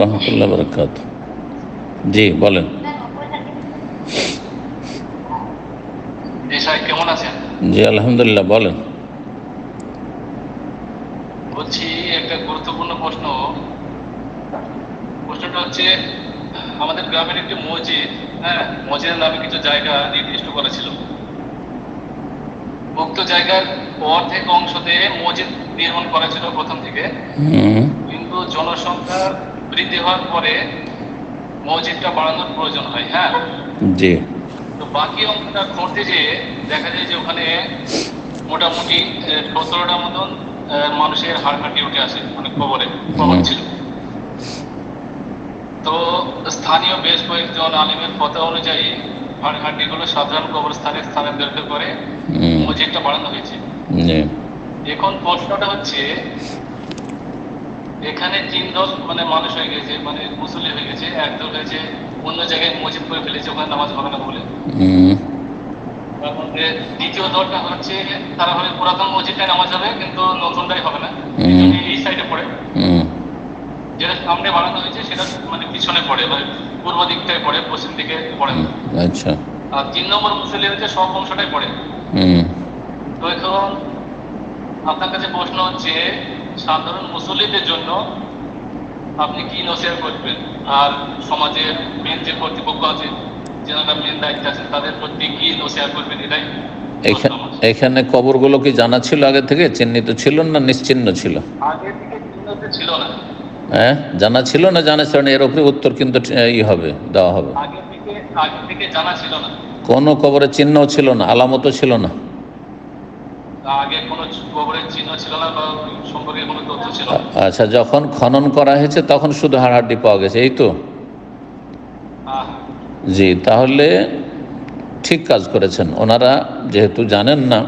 রহমতুল্লাহ বরকাত জি বলেন। জি কেমন আছেন? জি আলহামদুলিল্লাহ বলেন। বলছি একটা গুরুত্বপূর্ণ প্রশ্ন। প্রশ্নটা হচ্ছে আমাদের গ্রামের একটি মসজিদ হ্যাঁ মসজিদের নামে কিছু জায়গা নির্দিষ্ট করা ছিল। উক্ত জায়গার অর্ধেক অংশতে মসজিদ নির্মাণ করা ছিল প্রথম থেকে কিন্তু জনসংখ্যা বৃদ্ধি হওয়ার পরে মসজিদটা বাড়ানোর প্রয়োজন হয় হ্যাঁ? জি। তো বাকি অঙ্কটা করতে যেয়ে দেখা যায় যে ওখানে মোটামুটি সতেরোটা মতন মানুষের হাড় কাটি উঠে আসে মানে কবরে কবর ছিল। তো স্থানীয় বেশ কয়েকজন আলিমের কথা অনুযায়ী হাড্ডিগুলো সাধারণ কবরস্থানে স্থানান্তরিত করে মসজিদটা বাড়ানো হয়েছে। এখন প্রশ্নটা হচ্ছে এখানে তিন দল মানে মানুষ হয়ে গেছে মানে মুসল্লি হয়ে গেছে একদল হয়েছে অন্য জায়গায় মসজিদ করে ফেলেছে ওখানে নামাজ হবে না বলে। হুম। তার মধ্যে দ্বিতীয় দলটা হচ্ছে তারা হলে পুরাতন মসজিদটাই নামাজ হবে কিন্তু নতুনটাই হবে না। এই সাইডে পড়ে। যেটা সামনে বানানো হয়েছে সেটা মানে পিছনে পড়ে মানে পূর্ব দিকটায় পড়ে পশ্চিম দিকে পড়ে। আচ্ছা। আর তিন নম্বর মুসল্লি হচ্ছে সব অংশটাই পড়ে। হুম। তো এখন আপনার কাছে প্রশ্ন হচ্ছে সাধারণ মুসল্লিদের জন্য আপনি কি নসিহত করবেন? আর সমাজের মেন যে কর্তৃপক্ষ আছে যারা মেন দায়িত্বে আছেন তাদের প্রতি কি নসিহত করবেন? এটাই। এখানে কবরগুলো কি জানা ছিল আগে থেকে? চিহ্নিত ছিল না নিশ্চিহ্ন ছিল? আগে থেকে চিহ্নিত ছিল না। হ্যাঁ? জানা ছিল না জানা ছিল না? এর উপরে উত্তর কিন্তু ই হবে দেওয়া হবে। কোনো কবরের চিহ্ন ছিল না আলামতও ছিল না। আচ্ছা যখন খনন করা হয়েছে তখন শুধু হাড়হাড্ডি পাওয়া গেছে এই তো? জি তাহলে ঠিক কাজ করেছেন। ওনারা যেহেতু জানেন না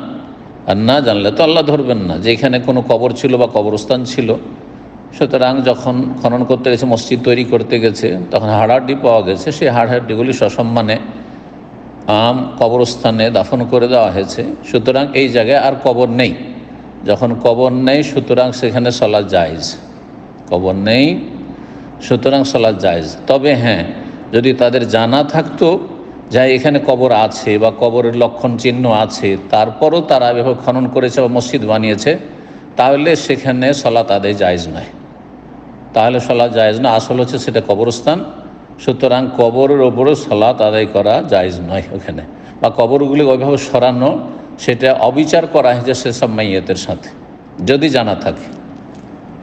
আর না জানলে তো আল্লাহ ধরবেন না। যে এখানে কোনো কবর ছিল বা কবরস্থান ছিল সুতরাং যখন খনন করতে গেছে, মসজিদ তৈরি করতে গেছে, তখন হাড়হাড্ডি পাওয়া গেছে। সেই হাড়হাড্ডিগুলি সসম্মানে আম কবরস্থানে দাফন করে দেওয়া হয়েছে। সুতরাং এই জায়গায় আর কবর নেই। যখন কবর নেই, সুতরাং সেখানে সলা জায়জ। কবর নেই, সুতরাং সলা জায়জ। তবে হ্যাঁ যদি তাদের জানা থাকতো যা এখানে কবর আছে বা কবরের লক্ষণ চিহ্ন আছে, তারপরও তারা এভাবে খনন করেছে বা মসজিদ বানিয়েছে, তাহলে সেখানে সলা তাদের জায়জ নয়। তাহলে সলা জায়েজ না। আসল হচ্ছে সেটা কবরস্থান। সুতরাং কবরের ওপরে সলাৎ আদায় করা জায়েজ নয় ওখানে। বা কবরগুলি ওইভাবে সরানো, সেটা অবিচার করা হয়েছে সেসব মাইয়াতের সাথে। যদি জানা থাকে।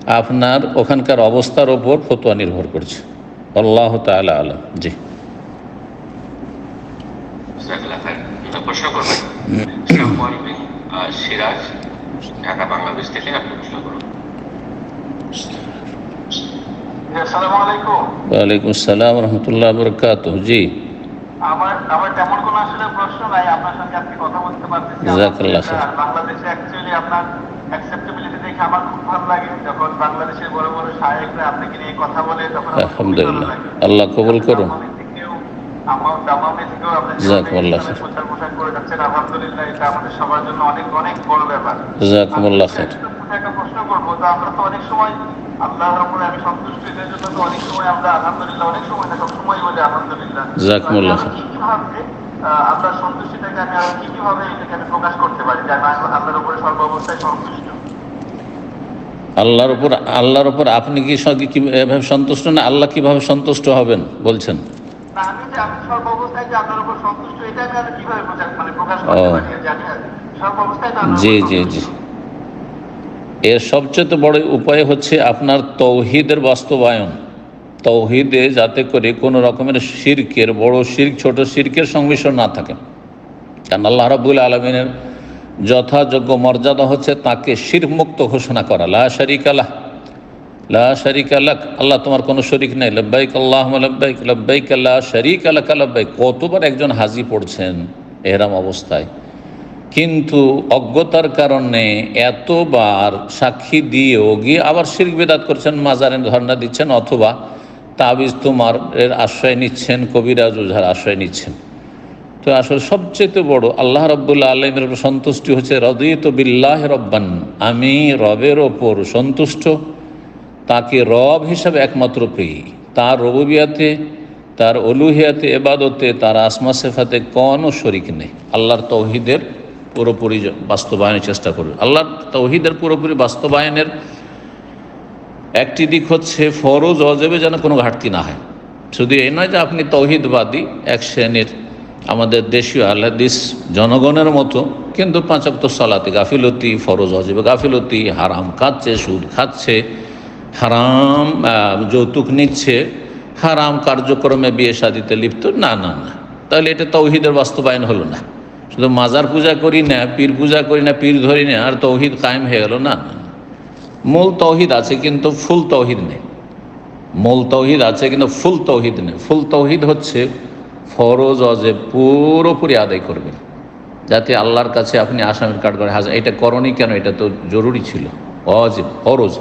আপনার ওখানকার অবস্থার ওপর ফতোয়া নির্ভর করছে। আল্লাহ তালা আলম। জি। সিরাজ, ঢাকা, বাংলাদেশ থেকে আপনি প্রশ্ন করুন। ওয়ালাইকুম আসসালাম রহমতুল্লাহ বরকাত জি। আমার আমার তেমন কোনো আসলে প্রশ্ন নাই আপনার সঙ্গে আজকে কথা বলতে পারতেছি। জাজাকাল্লাহ বাংলাদেশে অ্যাকচুয়ালি আপনার অ্যাকসেপ্টেবিলিটি দেখে আমার খুব ভালো লাগে। যখন বাংলাদেশের বড় বড় শায়েকরা আপনাকে নিয়ে কথা বলে তখন আমার খুবই ভালো আলহামদুলিল্লাহ। আল্লাহ কবুল করুন। আমার দামামে থেকেও আপনি যেভাবে জাজাকাল্লাহ ইসলামের খাইর। প্রচার প্রসার করে যাচ্ছেন। আলহামদুলিল্লাহ এটা আমাদের সবার জন্য অনেক অনেক বড় ব্যাপার। জাজাকুমুল্লাহ খাইর। একটা প্রশ্ন করব তো আমরা তো অনেক সময় আল্লাহর উপরে আমি সন্তুষ্ট এটার জন্য তো অনেক সময় আমরা আলহামদুলিল্লাহ অনেক সময় না সব সময় বলি আলহামদুলিল্লাহ। জাযাকুমুল্লাহ আমি আরও কি কি ভাবে আল্লাহর সন্তুষ্টিটাকে আমি আরও কি কি ভাবে এটাকে আমি প্রকাশ করতে পারি যে আমি আল্লাহর উপরে সর্বাবস্থায় সন্তুষ্ট? আল্লাহর উপর আল্লাহর উপর আপনি কি এভাবে সন্তুষ্ট না আল্লাহ কীভাবে সন্তুষ্ট হবেন বলছেন? জি জি জি। এর সবচেয়ে বড় উপায় হচ্ছে আপনার তৌহিদের বাস্তবায়ন। তৌহিদে যাতে করে কোনো রকমের শিরকের, বড় শির্ক, ছোট শিরকের সংমিশ্রণ না থাকে। কারণ আল্লাহ রাবুল আলমিনের যথাযোগ্য মর্যাদা হচ্ছে তাকে শির মুক্ত ঘোষণা করা। লা শরিক আলাহ লা শরিক আলাক আল্লাহ তোমার কোনো শরিক নেই। লব্বাইক আল্লাহ লব্বাইক। লব্বাইক আল্লাহ শরিক আলাক লব্বাইক। কতবার একজন হাজি পড়ছেন এহরাম অবস্থায়। কিন্তু অজ্ঞতার কারণে এতবার সাক্ষী দিয়েও গিয়ে আবার শির্ক বেদাত করছেন, মাজারের ধর্ণা দিচ্ছেন অথবা তাবিজ তোমার এর আশ্রয় নিচ্ছেন, কবিরাজ ওঝার আশ্রয় নিচ্ছেন। তো আসলে সবচেয়ে বড়, আল্লাহ রব্বুল্লা আলমের উপর সন্তুষ্টি হচ্ছে, রদিত বিল্লাহ রব্বান, আমি রবের ওপর সন্তুষ্ট, তাকে রব হিসাবে একমাত্র পেয়ে তার রবুবিয়াতে, তার অলুহিয়াতে এবাদতে, তার আসমা সেফাতে কোনো শরিক নেই। আল্লাহর তৌহিদের পুরোপুরি বাস্তবায়নের চেষ্টা করবে। আল্লাহ তৌহিদের পুরোপুরি বাস্তবায়নের একটি দিক হচ্ছে ফরজ, অজেবে যেন কোনো ঘাটতি না হয়। শুধু এই নয় যে আপনি তৌহিদবাদী এক শ্রেণির আমাদের দেশীয় আল্লাদিস জনগণের মতো, কিন্তু পাঁচক্ত সালাতে গাফিলতি, ফরজ, অজেবে গাফিলতি, হারাম খাচ্ছে, সুদ খাচ্ছে, হারাম যৌতুক নিচ্ছে, হারাম কার্যক্রমে বিয়ে শাদিতে লিপ্ত, না না না। তাহলে এটা তৌহিদের বাস্তবায়ন হলো না। শুধু মাজার পূজা করি না, পীর পূজা করি না, পীর ধরি না, আর তৌহিদ কায়েম হয়ে গেল না। মূল তৌহিদ আছে কিন্তু ফুল তৌহিদ নেই। মূল তৌহিদ আছে কিন্তু ফুল তৌহিদ নেই। ফুল তৌহিদ হচ্ছে ফরজ অজে পুরোপুরি আদায় করবেন। যাতে আল্লাহর কাছে আপনি আসামের কাঠ করে হাজার এটা করণই কেন? এটা তো জরুরি ছিল। অজেব, ফরজ।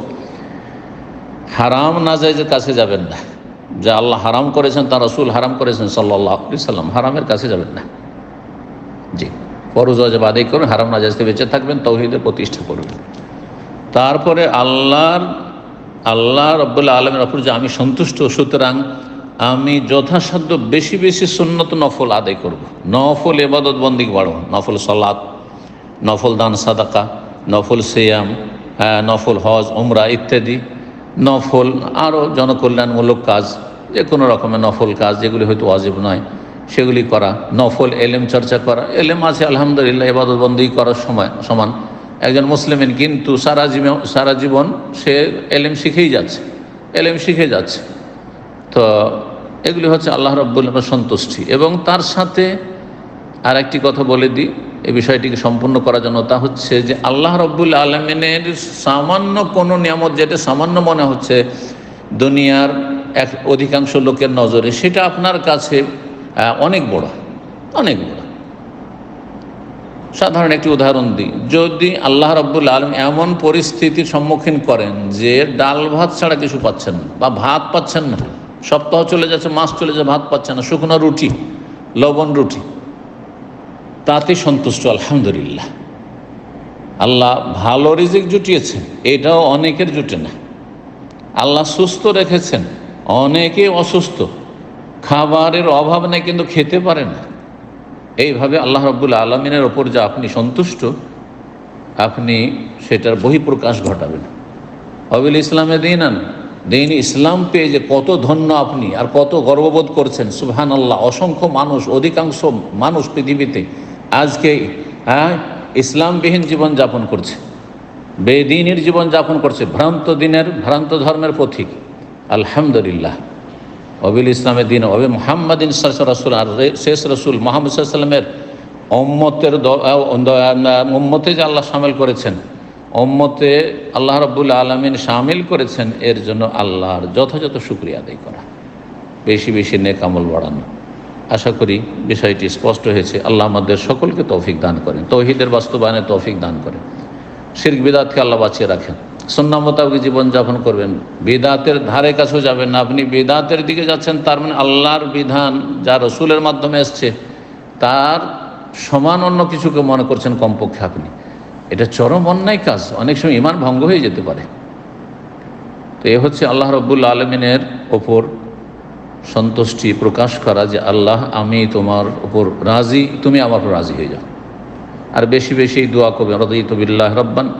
হারাম না যায় যে কাছে যাবেন না। যে আল্লাহ হারাম করেছেন, তার রসুল হারাম করেছেন সাল্লাহ সাল্লাম হারামের কাছে যাবেন না। জি। ফরজ অজেব আদায় করুন, হারাম না যাইতে বেঁচে থাকবেন, তৌহিদের প্রতিষ্ঠা করবেন তারপরে আল্লাহর, আল্লাহ রব্বুল্লা আলমের অপর যে আমি সন্তুষ্ট, সুতরাং আমি যথাসাধ্য বেশি বেশি সুন্নত নফল আদায় করব। নফল এবাদত বন্দিক বাড়ব। নফল সলাৎ নফল দান সাদাকা, নফল সেয়াম নফল হজ, উমরা ইত্যাদি। নফল আরও জনকল্যাণমূলক কাজ যে কোনো রকমের নফল কাজ, যেগুলি হয়তো অজীব নয়। সেগুলি করা, নফল এলেম চর্চা করা, এলেম আছে, আলহামদুলিল্লাহ এবাদত বন্দি করার সময়, সমান। একজন মুসলিমের কিন্তু সারা জীবন সারা জীবন সে এলেম শিখেই যাচ্ছে, এলেম শিখে যাচ্ছে। তো এগুলি হচ্ছে আল্লাহ রব্বুল সন্তুষ্টি। এবং তার সাথে আর একটি কথা বলে দিই, এই বিষয়টিকে সম্পূর্ণ করার জন্য, তা হচ্ছে যে আল্লাহ রব্বুল আলমিনের সামান্য কোনো নিয়ামত যেটা সামান্য মনে হচ্ছে, দুনিয়ার এক অধিকাংশ লোকের নজরে, সেটা আপনার কাছে অনেক বড় অনেক বড়। সাধারণ একটি উদাহরণ দিই। যদি আল্লাহ রব্বুল আলম এমন পরিস্থিতির সম্মুখীন করেন যে ডাল ভাত ছাড়া কিছু পাচ্ছেন না বা ভাত পাচ্ছেন না, সপ্তাহ চলে যাচ্ছে, মাস চলে যাচ্ছে, ভাত পাচ্ছেন না, শুকনো রুটি, লবণ রুটি, তাতে সন্তুষ্ট, আলহামদুলিল্লাহ। আল্লাহ ভালো রিজিক জুটিয়েছেন, এটাও অনেকের জুটে না। আল্লাহ সুস্থ রেখেছেন, অনেকে অসুস্থ। খাবারের অভাব নেই, কিন্তু খেতে পারে না। এইভাবে আল্লাহ রব্বুল আলমিনের ওপর যা আপনি সন্তুষ্ট, আপনি সেটার বহিঃপ্রকাশ ঘটাবেন। অবিল ইসলামে দিন আন দিন ইসলাম পেয়ে যে কত ধন্য আপনি আর কত গর্ববোধ করছেন সুবহান আল্লাহ অসংখ্য মানুষ, অধিকাংশ মানুষ পৃথিবীতে আজকে হ্যাঁ ইসলামবিহীন জীবনযাপন করছে, বেদিনের জীবন যাপন করছে, ভ্রান্ত দিনের, ভ্রান্ত ধর্মের পথিক আলহামদুলিল্লাহ। অবিল ইসলামের দিন, অবি মোহাম্মদিন রসুল আর শেষ রসুল মোহাম্মদ সাল্লামের অম্মতের উম্মতে যে আল্লাহ সামিল করেছেন অম্মতে আল্লাহ রব্বুল আলমিন সামিল করেছেন, এর জন্য আল্লাহর যথাযথ শুক্রিয়া আদায় করা। বেশি বেশি নেক আমল বাড়ানো। আশা করি বিষয়টি স্পষ্ট হয়েছে। আল্লাহ আমাদের সকলকে তৌফিক দান করেন। তৌহিদের বাস্তবায়নে তৌফিক দান করেন। শির্ক বিদাতকে আল্লাহ বাঁচিয়ে রাখেন। সন্না মোতাবেক জীবনযাপন করবেন। বেদাতের ধারে কাছেও যাবেন না। আপনি বেদাতের দিকে যাচ্ছেন, তার মানে আল্লাহর বিধান যা রসুলের মাধ্যমে এসছে, তার সমান অন্য কিছুকে মনে করছেন কমপক্ষে আপনি। এটা চরম অন্যায় কাজ। অনেক সময় ইমান ভঙ্গ হয়ে যেতে পারে। তো এ হচ্ছে আল্লাহ রব্বুল আলমিনের ওপর সন্তুষ্টি প্রকাশ করা যে, আল্লাহ, আমি তোমার ওপর রাজি, তুমি আমার রাজি হয়ে যাও। আর বেশি বেশি দোয়া করবেন। রদিতবিল্লাহ রব্বান।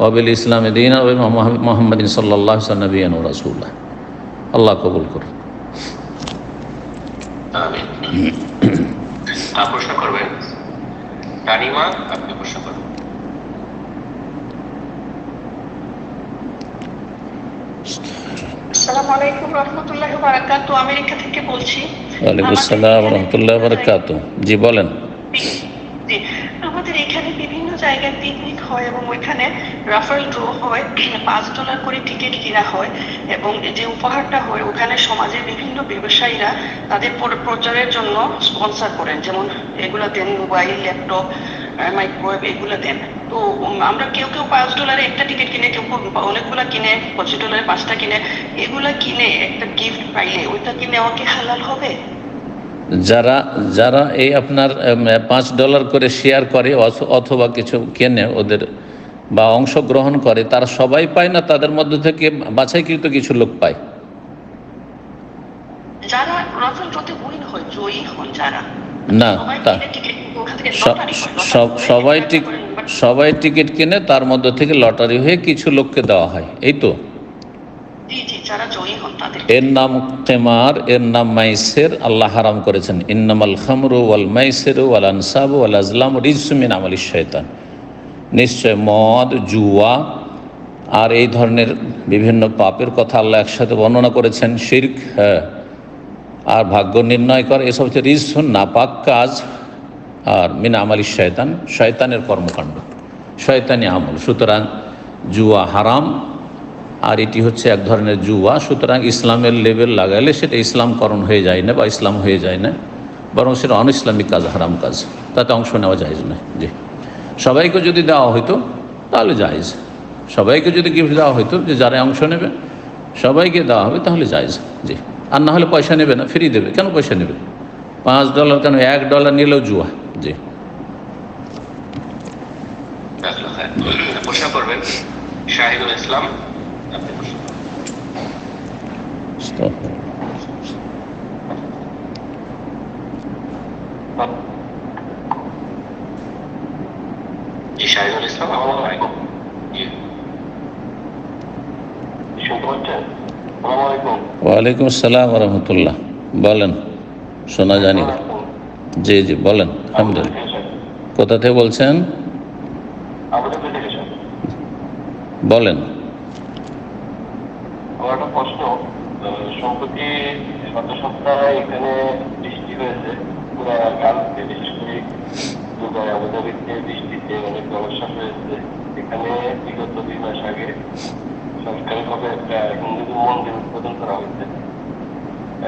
ওয়াবিল ইসলামে দিন মোহাম্মদিন সাল্লাহ নবীন রাসুল্লাহ আল্লাহ কবুল করুন। আমিন। আর প্রশ্ন করবেন? রানিমা আপনি প্রশ্ন করবেন আসসালামু আলাইকুম রহমতুল্লাহ বারাকাত আমেরিকা থেকে বলছি। ওয়ালাইকুম আসসালাম রহমতুল্লাহ বরকাত জি বলেন। জি, আমাদের এখানে বিভিন্ন জায়গায় পিকনিক হয় এবং ওইখানে রাফেল ড্র হয় পাঁচ ডলার করে টিকিট কিনা হয় এবং যে উপহারটা হয় ওখানে সমাজের বিভিন্ন ব্যবসায়ীরা তাদের প্র- প্রচারের জন্য স্পন্সর করেন। যেমন এগুলো দেন মোবাইল ল্যাপটপ মাইক্রোওয়েভ এগুলো দেন। তো আমরা কেউ কেউ পাঁচ ডলারে একটা টিকিট কিনে কেউ অনেকগুলা কিনে পঁচিশ ডলারে পাঁচটা কিনে এগুলা কিনে একটা গিফট পাইলে ওইটা কি নেওয়া কি হালাল হবে? যারা যারা এই আপনার পাঁচ ডলার করে শেয়ার করে অথ- অথবা কিছু কেনে ওদের বা অংশগ্রহণ করে তারা সবাই পায় না তাদের মধ্যে থেকে বাছাইকৃত কিছু লোক পায়। না সবাই টিকিট সবাই টিকিট কিনে তার মধ্য থেকে লটারি হয়ে কিছু লোককে দেওয়া হয় এই তো জি জি যারা জয়ী হন তাদের এর নাম কেমার, এর নাম মাইসের, আল্লাহ হারাম করেছেন। ইন্নামাল খামরু ওয়াল মাইসের ওয়াল আনসাব ওয়াল আজলাম রিজমিন আমলি শয়তান নিশ্চয় মদ, জুয়া আর এই ধরনের বিভিন্ন পাপের কথা আল্লাহ একসাথে বর্ণনা করেছেন। শির্ক হ্যাঁ। আর ভাগ্য নির্ণয় করে, এসব হচ্ছে রিজ নাপাক কাজ আর মিনা আমালি শয়তান শয়তানের কর্মকাণ্ড, শয়তানি আমল। সুতরাং জুয়া হারাম আর এটি হচ্ছে এক ধরনের জুয়া। সুতরাং ইসলামের লেভেল লাগাইলে সেটা ইসলামকরণ হয়ে যায় না বা ইসলাম হয়ে যায় না, বরং সেটা অন ইসলামিক কাজ, হারাম কাজ। তাতে অংশ নেওয়া যায় না। জি। সবাইকে যদি দেওয়া হইতো, তাহলে জায়জ। সবাইকে যদি গিফট দেওয়া হইতো, যে যারা অংশ নেবে, সবাইকে দেওয়া হবে, তাহলে জায়জ। জি। আর না হলে পয়সা নেবে না ফ্রি দেবে। কেন পয়সা নেবে? পাঁচ ডলার কেন? এক ডলার নিলেও জুয়া। জি। করবেন শাহিদুল ইসলাম। ওয়ালাইকুম আসসালাম রহমতুল্লাহ বলেন শোনা জানি। জি জি বলেন কোথা থেকে বলছেন? বলেন আমার একটা প্রশ্ন আহ, সম্প্রতি গত সপ্তাহে এখানে বৃষ্টি হয়েছে। পুরো গালকে বিশেষ করে দুবাই আবুধাবিতে বৃষ্টিতে অনেক সমস্যা হয়েছে। এখানে বিগত দুই মাস আগে সরকারিভাবে একটা হিন্দু মন্দির উদ্বোধন করা হয়েছে।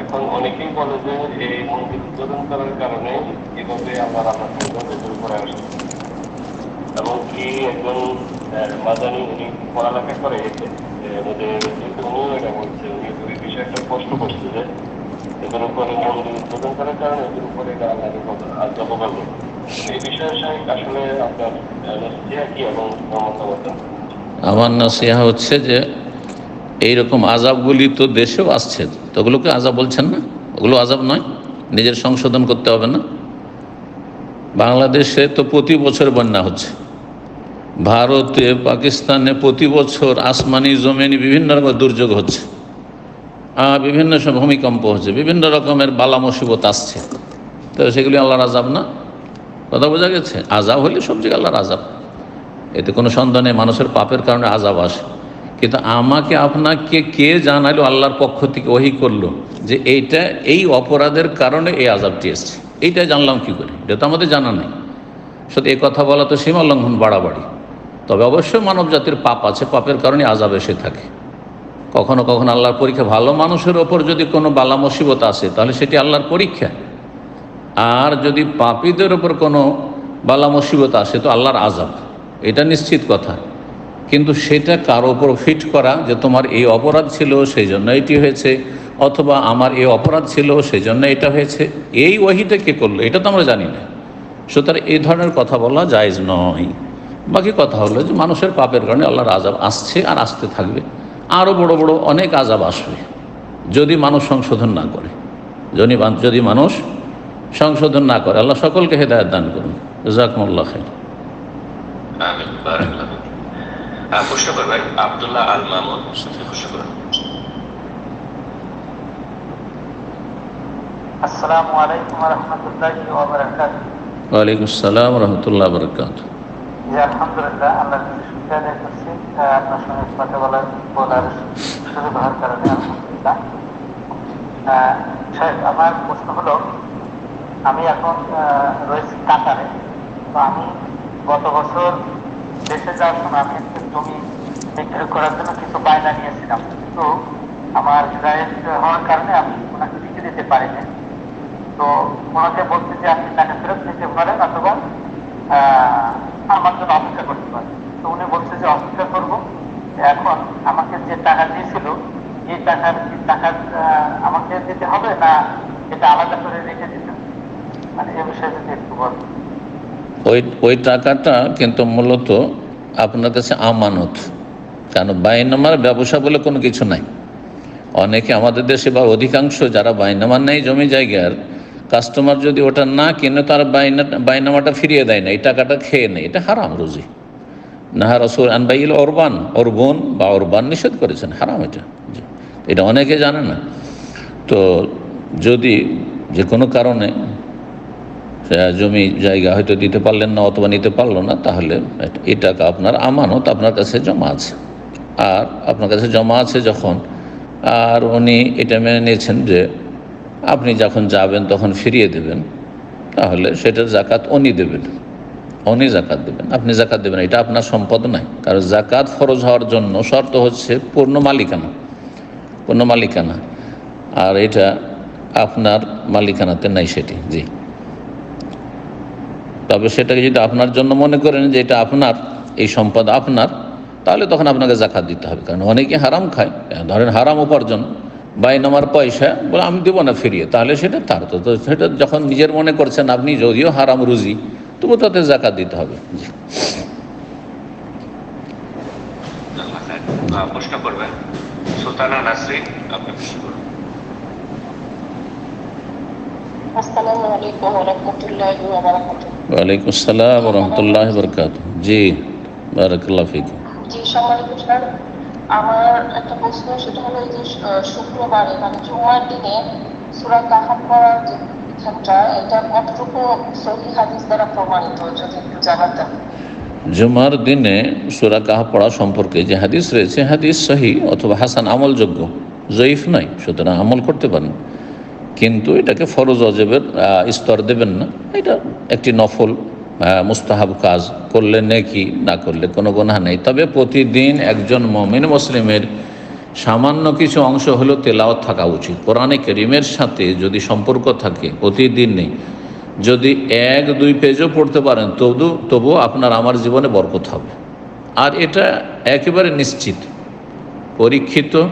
এখন অনেকেই বলে যে এই মন্দির উদ্বোধন করার কারণে এভাবে আমার আমার এদের উপরে আসে এমনকি একজন মাদানি উনি পড়ালেখা করে এতে আমাদের উনিও এটা বলছে। উনি বিষয়টা প্রশ্ন করছে যে এদের উপরে উদ্বোধন করার কারণে এদের উপরে এটা আল্লাহকে আজ্ঞা পাবে এই বিষয়ে আসলে আপনার কি এবং মতামত আমার নসিহা হচ্ছে যে, এইরকম আজাবগুলি তো দেশেও আসছে, তো ওগুলোকে আজাব বলছেন না? ওগুলো আজাব নয়, নিজের সংশোধন করতে হবে না। বাংলাদেশে তো প্রতি বছর বন্যা হচ্ছে। ভারতে, পাকিস্তানে প্রতি বছর আসমানি, জমিনি বিভিন্ন রকম দুর্যোগ হচ্ছে। বিভিন্ন সব ভূমিকম্প হচ্ছে, বিভিন্ন রকমের বালা মুসিবত আসছে। তো সেগুলি আল্লাহর আজাব না? কথা বোঝা গেছে? আজাব হলে সব জায়গায় আল্লাহর আজাব এতে কোনো সন্দেহ নেই, মানুষের পাপের কারণে আজাব আসে। কিন্তু আমাকে, আপনাকে কে জানালো, আল্লাহর পক্ষ থেকে ওহি করল যে এইটা, এই অপরাধের কারণে এই আজাবটি এসছে? এইটা জানলাম কি করে? এটা তো আমাদের জানা নেই। শুধু এই কথা বলা তো সীমা লঙ্ঘন বাড়াবাড়ি। তবে অবশ্যই মানব জাতির পাপ আছে, পাপের কারণে আজাব এসে থাকে। কখনো কখনো আল্লাহর পরীক্ষা, ভালো মানুষের ওপর যদি কোনো বালা মুসিবত আসে, তাহলে সেটি আল্লাহর পরীক্ষা। আর যদি পাপীদের ওপর কোনো বালা মুসিবত আসে, তো আল্লাহর আজাব এটা নিশ্চিত কথা। কিন্তু সেটা কারও ওপর ফিট করা যে তোমার এই অপরাধ ছিল, সেই জন্য এটি হয়েছে, অথবা আমার এই অপরাধ ছিল, সেই জন্য এটা হয়েছে। এই ওহিটা কে করল? এটা তো আমরা জানি না। সুতরাং এই ধরনের কথা বলা জায়জ নয়। বাকি কথা হলো যে মানুষের পাপের কারণে আল্লাহর আজাব আসছে আর আসতে থাকবে। আরও বড় বড় অনেক আজাব আসবে। যদি মানুষ সংশোধন না করে যদি যদি মানুষ সংশোধন না করে আল্লাহ সকলকে হেদায়ত দান করুন। জাকমুল্লাহ খের আব্দুল্লাহ আল মামুন প্রশ্ন করুন। আসসালামু আলাইকুম রহমতুল্লাহ ওয়ালাইকুম আসসালাম রহমতুল্লাহ বরকাত জি আলহামদুলিল্লাহ আল্লাহ শুক্রিয়া আদায় করছি আপনার সঙ্গে কথা বলার বলার সুযোগ হওয়ার কারণে আলহামদুলিল্লাহ। আমার প্রশ্ন হলো আমি এখন রয়েছি কাতারে তো আমি গত বছর দেশে যাওয়ার সময় আমি জমি বিক্রয় করার জন্য কিছু বায়না নিয়েছিলাম। কিন্তু আমার গ্রাহক হওয়ার কারণে আমি ওনাকে লিখে দিতে পারিনি। তো ওনাকে বলছে যে আপনি টাকা ফেরত নিতে পারেন অথবা আহ, আমার জন্য অপেক্ষা করতে পারেন তো উনি বলছে যে, অপেক্ষা করব। এখন আমাকে যে টাকা দিয়েছিল, এই টাকার টাকা আমাকে দিতে হবে না এটা আলাদা করে রেখে দিতে? মানে এ বিষয়ে যদি একটু বলেন। ওই টাকাটা কিন্তু মূলত আপনার কাছে আমানত। কারণ বাইনামার ব্যবসা বলে কোনো কিছু নাই। অনেকে আমাদের দেশে বা অধিকাংশ যারা বাইনামার নেই জমি জায়গার কাস্টমার যদি ওটা না কিনে, তার বাইনা বাইনামাটা ফিরিয়ে দেয় না, এই টাকাটা খেয়ে নেয়। এটা হারাম রুজি। না রসুল আনবাইল অরবান অরবন বা অরবান নিষেধ করেছেন। হারাম এটা। এটা অনেকে জানে না। তো যদি যে কোনো কারণে জমি জায়গা হয়তো দিতে পারলেন না অথবা নিতে পারল না, তাহলে এই টাকা আপনার আমানত আপনার কাছে জমা আছে। আর আপনার কাছে জমা আছে যখন, আর উনি এটা মেনে নিয়েছেন যে আপনি যখন যাবেন, তখন ফিরিয়ে দেবেন। তাহলে সেটার জাকাত অনি দেবেন। অনি জাকাত দেবেন। আপনি জাকাত দেবেন এটা আপনার সম্পদ নয়। কারণ জাকাত ফরজ হওয়ার জন্য শর্ত হচ্ছে পূর্ণ মালিকানা। পূর্ণ মালিকানা। আর এটা আপনার মালিকানাতে নাই সেটি, জি। তবে সেটাকে যদি আপনার জন্য মনে করেন যে এটা আপনার, এই সম্পদ আপনার, তাহলে তখন আপনাকে জাকাত দিতে হবে। কারণ অনেকে হারাম খায়। ধরেন হারাম উপার্জন। বাই নামার পয়সা? বলে আমি দেবো না ফিরিয়ে। তাহলে সেটা তার তো সেটা যখন নিজের মনে করছেন আপনি যদিও হারাম রুজি তবু তাতে জাকাত দিতে হবে। প্রশ্ন করবেন। সুলতানা নাসরি আপনি প্রশ্ন করুন। ওয়ালাইকুম আসসালাম রহমতুল্লাহ বরকাত জি বারাকাল্লাহ ফিক। জি সম্মানিত স্যার আমার একটা প্রশ্ন, সেটা হলো এই যে শুক্রবারে মানে জুমার দিনে সূরা কাহাফ পড়ার যে বিধানটা এটা কতটুকু সহি হাদিস দ্বারা প্রমাণিত, যদি একটু জানাতেন? জুমার দিনে সুরা কাহা পড়া সম্পর্কে যে হাদিস রয়েছে, হাদিস সহি অথবা হাসান আমলযোগ্য, জয়ীফ নয় সুতরাং আমল করতে পারেন। কিন্তু এটাকে ফরজ অজেবের স্তর দেবেন না। এটা একটি নফল মুস্তাহাব কাজ করলে নেকি, না করলে কোনো গুনাহ নেই। তবে প্রতিদিন একজন মমিন মুসলিমের সামান্য কিছু অংশ হলেও তেলাওয়াত থাকা উচিত। কোরআনে করিমের সাথে যদি সম্পর্ক থাকে, প্রতিদিন নেই। যদি এক, দুই পেজও পড়তে পারেন, তবু, তবুও আপনার আমার জীবনে বরকত হবে। আর এটা একেবারে নিশ্চিত। পরীক্ষিত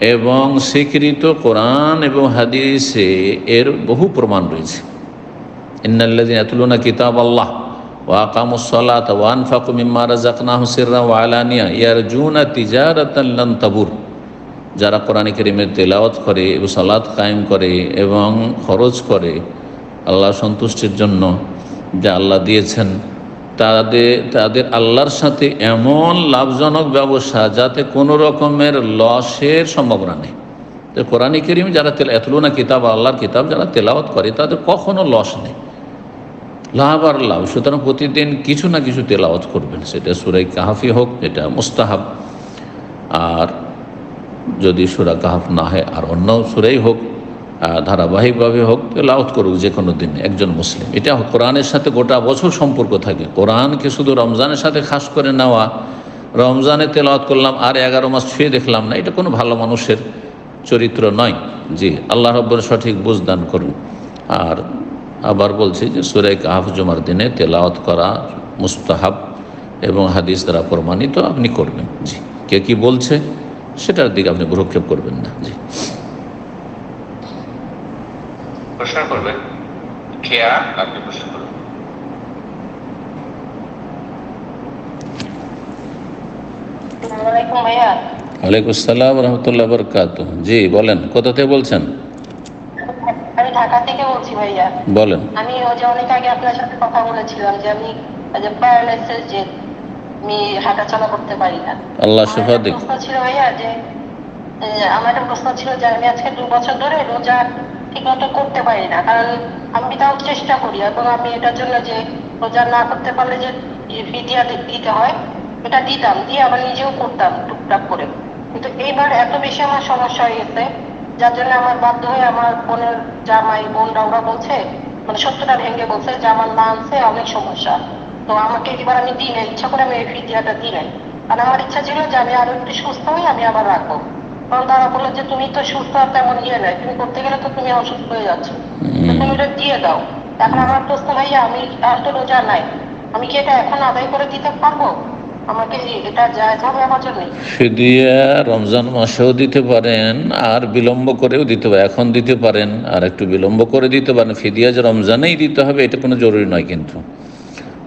এবং স্বীকৃত কোরআন এবং হাদিসে এর বহু প্রমাণ রয়েছে। ওয়া তাবুর। যারা কোরআন কারীমের তেলাওয়াত করে এবং সালাত কায়েম করে এবং খরচ করে আল্লাহ সন্তুষ্টির জন্য যা আল্লাহ দিয়েছেন তাদের তাদের আল্লাহর সাথে এমন লাভজনক ব্যবসা যাতে কোনো রকমের লসের সম্ভাবনা নেই। তো কোরআন করিম যারা তেল এতলুনা কিতাব, আল্লাহর কিতাব যারা তেলাওয়াত করে, তাদের কখনো লস নেই। লাভ আর লাভ। সুতরাং প্রতিদিন কিছু না কিছু তেলাওয়াত করবেন। সেটা সুরাই কাহাফি হোক এটা মুস্তাহাব। আর যদি সুরা কাহাফ না হয়, আর অন্য সুরাই হোক ধারাবাহিকভাবে হোক, তেলাওয়াত করুক যে কোনো দিন, একজন মুসলিম। এটা কোরআনের সাথে গোটা বছর সম্পর্ক থাকে। কোরআনকে শুধু রমজানের সাথে খাস করে নেওয়া, রমজানে তেলাওয়াত করলাম, আর এগারো মাস ছুঁয়ে দেখলাম না, এটা কোনো ভালো মানুষের চরিত্র নয়। জি, আল্লাহ রব্বর সঠিক বুঝদান করুন। আর আবার বলছি যে সুরাই কাহাফ জমার দিনে তেলাওয়াত করা মুস্তাহাব এবং হাদিস দ্বারা প্রমাণিত আপনি করবেন। জি। কে কি বলছে সেটার দিকে আপনি ভ্রক্ষেপ করবেন না। জি। প্রশ্ন করবেন? খেয়া আপনি প্রশ্ন করুন আসসালামু আলাইকুম ভাইয়া। ওয়ালাইকুম আসসালাম রহমতুল্লাহ বরকাত জি বলেন কোথা থেকে বলছেন? ঢাকা থেকে বলছি ভাইয়া। বলেন। আমি ওই যে অনেক আগে আপনার সাথে কথা বলেছিলাম যে আমি যে প্যারালাইসিস যে আমি হাঁটাচলা করতে পারি না। আল্লাহ দিক। প্রশ্ন ছিল ভাইয়া যে আমার একটা প্রশ্ন ছিল যে আমি আজকে দু বছর ধরে রোজা ঠিক মতো করতে পারি না। কারণ আমি তাও চেষ্টা করি এবং আমি এটার জন্য যে রোজা না করতে পারলে যে ফিদিয়া দিতে হয় এটা দিতাম দিয়ে আবার নিজেও করতাম টুকটাক করে। কিন্তু এইবার এত বেশি আমার সমস্যা হয়ে গেছে যার জন্য আমার বাধ্য হয়ে আমার বোনের জামাই, বোনরা, ওরা বলছে মানে সত্যটা ভেঙে বলছে যে আমার লাঞ্চে অনেক সমস্যা। তো আমাকে এবার আমি দিই নাই ইচ্ছা করে আমি এই ফিদিয়াটা দিই নাই আর আমার ইচ্ছা ছিল যে আমি আরও একটু সুস্থ হই, আমি আবার রাখব। কারণ তারা বলল যে তুমি তো সুস্থ আর তেমন ইয়ে নাই, তুমি করতে গেলে তো তুমি অসুস্থ হয়ে যাচ্ছ। তুমি ওটা দিয়ে দাও। এখন আমার প্রশ্ন ভাইয়া, আমি আর তো রোজা নাই। আমি কি এটা এখন আদায় করে দিতে পারব? ফিদিয়া রমজান মাসেও দিতে পারেন, আর বিলম্ব করেও দিতে পারেন। এখন দিতে পারেন, আর একটু বিলম্ব করে দিতে পারেন। ফিদিয়া যে রমজানেই দিতে হবে, এটা কোনো জরুরি নয় কিন্তু।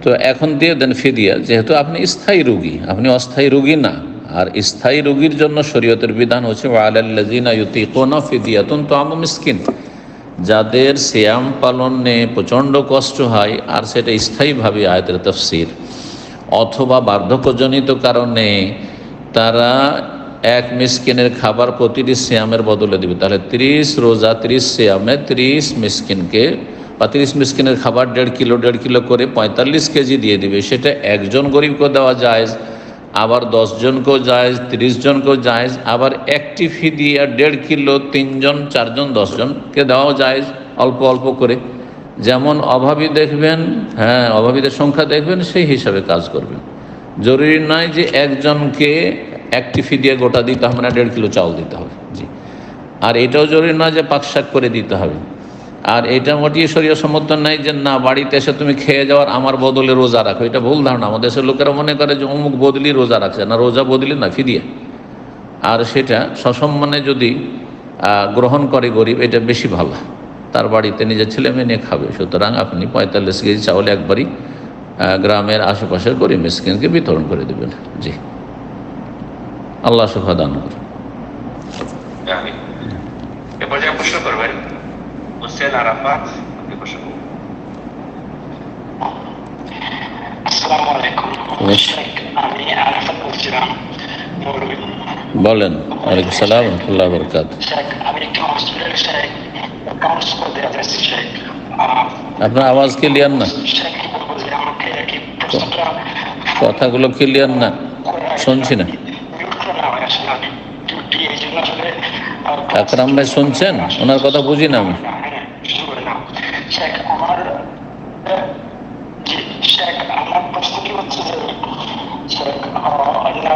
তো এখন দিয়ে দেন ফিদিয়া যেহেতু আপনি স্থায়ী রুগী, আপনি অস্থায়ী রুগী না। আর স্থায়ী রুগীর জন্য শরীয়তের বিধান হচ্ছে ওয়ালাল্লাজিনা ইউতিকুনা ফিদিয়াতুন তো আম মিসকিন। যাদের শ্যাম পালনে প্রচণ্ড কষ্ট হয়, আর সেটা স্থায়ীভাবে আয়তের তফসির। অথবা বার্ধক্যজনিত কারণে তারা এক মিসকিনের খাবার প্রতিটি শ্যামের বদলে দিবে। তাহলে ত্রিশ রোজা, ত্রিশ শ্যামে ত্রিশ মিসকিনকে বা তিরিশ মিসকিনের খাবার দেড় কিলো দেড় কিলো করে পঁয়তাল্লিশ কেজি দিয়ে দিবে। সেটা একজন গরিবকে দেওয়া যায় আবার দশজনকেও যায় তিরিশ জনকেও যায় আবার একটি ফি দিয়ে দেড় কিলো, তিনজন, চারজন, দশজনকে দেওয়াও যায় অল্প অল্প করে। যেমন অভাবী দেখবেন হ্যাঁ অভাবীদের সংখ্যা দেখবেন, সেই হিসাবে কাজ করবেন। জরুরি নয় যে একজনকে একটি ফি দিয়ে গোটা দিতে হবে না, দেড় কিলো চাউল দিতে হবে। জি। আর এটাও জরুরি নয় যে পাক শাক করে দিতে হবে। আর এটা মোটিয়ে শরীয় সমর্থন নাই যে না, বাড়িতে এসে তুমি খেয়ে যাওয়ার আমার বদলে রোজা রাখো। এটা ভুল ধারণা। আমাদের দেশের লোকেরা মনে করে যে অমুক বদলি রোজা রাখছে। না, রোজা বদলি না ফিরিয়ে আর সেটা সসম্মানে যদি গ্রহণ করে গরিব, এটা বেশি ভালো। তার বাড়িতে নিজের ছেলে মেয়ে নিয়ে খাবে। সুতরাং আপনি পঁয়তাল্লিশ কেজি চাউল একবারই গ্রামের আশেপাশের গরিব মিসকিনকে বিতরণ করে দেবেন। জি। আল্লাহ সুখা দান করুন। আমি এ পর্যায়ে প্রশ্ন করবেন হোসেন আরাফাত আপনি প্রশ্ন করুন। আসসালামু আলাইকুম। আমি আরাফাত বলছিলাম বলেন ওয়ালাইকুম সালাম রহমতুল্লাহ বরকাত আমি একটি হসপিটাল আপনার আওয়াজ ক্লিয়ার না? কথাগুলো ক্লিয়ার না? শুনছি না। আকরাম ভাই শুনছেন? ওনার কথা বুঝি না আমি হ্যাঁ, শুরু করে নাও। শেখ আমার আহ, জি, শেখ আমার প্রশ্ন কি হচ্ছে যে শেখ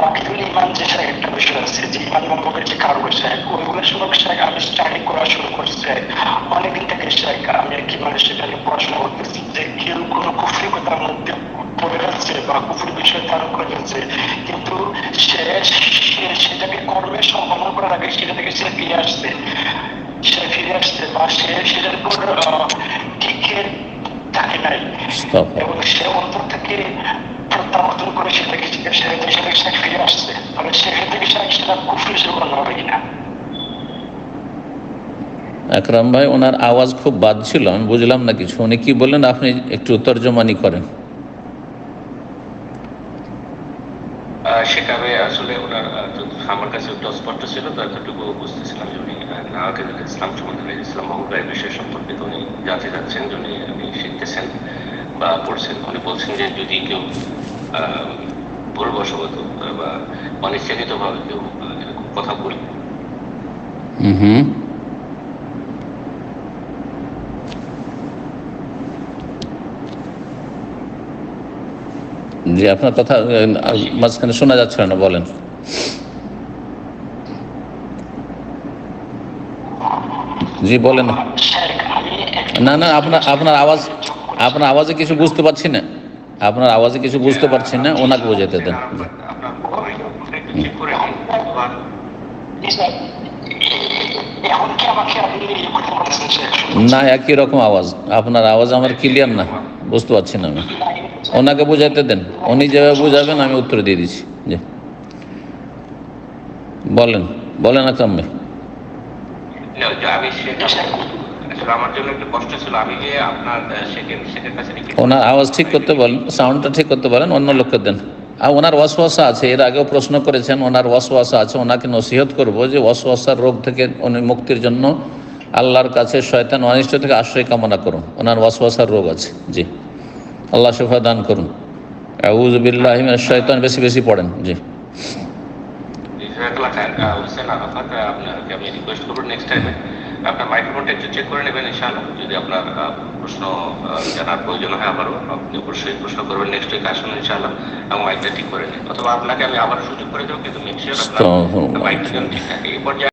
নাকিবুল ইমান যে শেখ একটা বিষয় আছে যে ইমান নম্বরের যে কারণ শেখ ওইগুলো শুনে শেখ আমি স্টাডি করা শুরু করছি অনেকদিন থেকে শেখ আমি আর কি মানে সেটা নিয়ে পড়াশোনা করতেছি যে কেউ কোনো কুফরি কথার মধ্যে পড়ে যাচ্ছে বা কুফরি বিষয় ধারণ করে যাচ্ছে কিন্তু সে সে- সেটাকে কর্মের সম্পাদন করার আগে সেটা থেকে সে ফিরে সে ফিরে বা সে সেটার উপর টিকে থাকে নাই। এবং সে অন্তর থেকে প্রত্যাবর্তন করে সেটাকে সেটাকে সেটাকে সে ফিরে আসছে? তবে সেখান থেকে সেটা কুফরি হিসেবে গণ্য হবে কিনা? আকরাম ভাই ওনার আওয়াজ খুব বাদ ছিল আমি বুঝলাম না কিছু। উনি কি বললেন আপনি একটু তর্জমানি করেন আহ, সেখানে আসলে ওনার আহ, যত- আমার কাছে একটু অস্পষ্ট ছিল তো এতটুকু বুঝতেছিলাম যে উনি নাহাকে ইসলাম সম্বন্ধে ইসলাম মহব্বাই বিষয় সম্পর্কে তো উনি জানতে চাচ্ছেন যে উনি উনি শিখতেছেন বা পড়ছেন উনি বলছেন যে যদি কেউ আহ, ভুলবশত আহ, বা অনিচ্ছাকৃতভাবে কেউ এরকম কথা বলে। হুম জি আপনার কথা মাঝখানে শোনা যাচ্ছে না বলেন। জি বলেন। না না আপনার আপনার আওয়াজ আপনার আওয়াজে কিছু বুঝতে পারছি না। আপনার আওয়াজে কিছু বুঝতে পারছি না ওনাকে বোঝাতে দেন জি। আপনার মাইক্রোফোনটা একটু চেক করে নিন অথবা জি স্যার, এখন কি আমাকে আপনি ইয়ে করতে পারছেন না একই রকম আওয়াজ। আপনার আওয়াজ আমার ক্লিয়ার না বুঝতে পারছি না আমি। ওনাকে বোঝাতে দেন। উনি যেভাবে বুঝাবেন আমি উত্তর দিয়ে দিচ্ছি। যে বলেন বলেন কাছে request ওনার আওয়াজ ঠিক করতে বলেন সাউন্ডটা ঠিক করতে বলেন অন্য লোককে দেন। ওনার ওয়াসওয়াসা আছে, এর আগেও প্রশ্ন করেছেন, ওনার ওয়াসওয়াসা আছে, ওনাকে নসিহত করব যে ওয়াসওয়াসার রোগ থেকে মুক্তির জন্য আল্লাহর কাছে শয়তান অনিষ্ট থেকে আশ্রয় কামনা করুন। ওনার ওয়াসওয়াসার রোগ আছে, জি। আল্লাহ শফা দান করুন। আউজবিল্লাহ শয়তান বেশি বেশি পড়েন, জি। আপনাকে আমি রিকোয়েস্ট নেক্সট আপনার মাইক্রোফোনটা একটু চেক করে নেবেন ইনশাআল্লাহ। যদি আপনার প্রশ্ন জানার প্রয়োজন হয় আবারও আপনি অবশ্যই প্রশ্ন করবেন নেক্সট উইক আসুন ইনশাআল্লাহ এবং মাইকটা ঠিক করে নিন। অথবা আপনাকে আমি আবার সুযোগ করে দেবো কিন্তু মেক শিওর আপনার মাইকটা যেন ঠিক থাকে। এই পর্যায়ে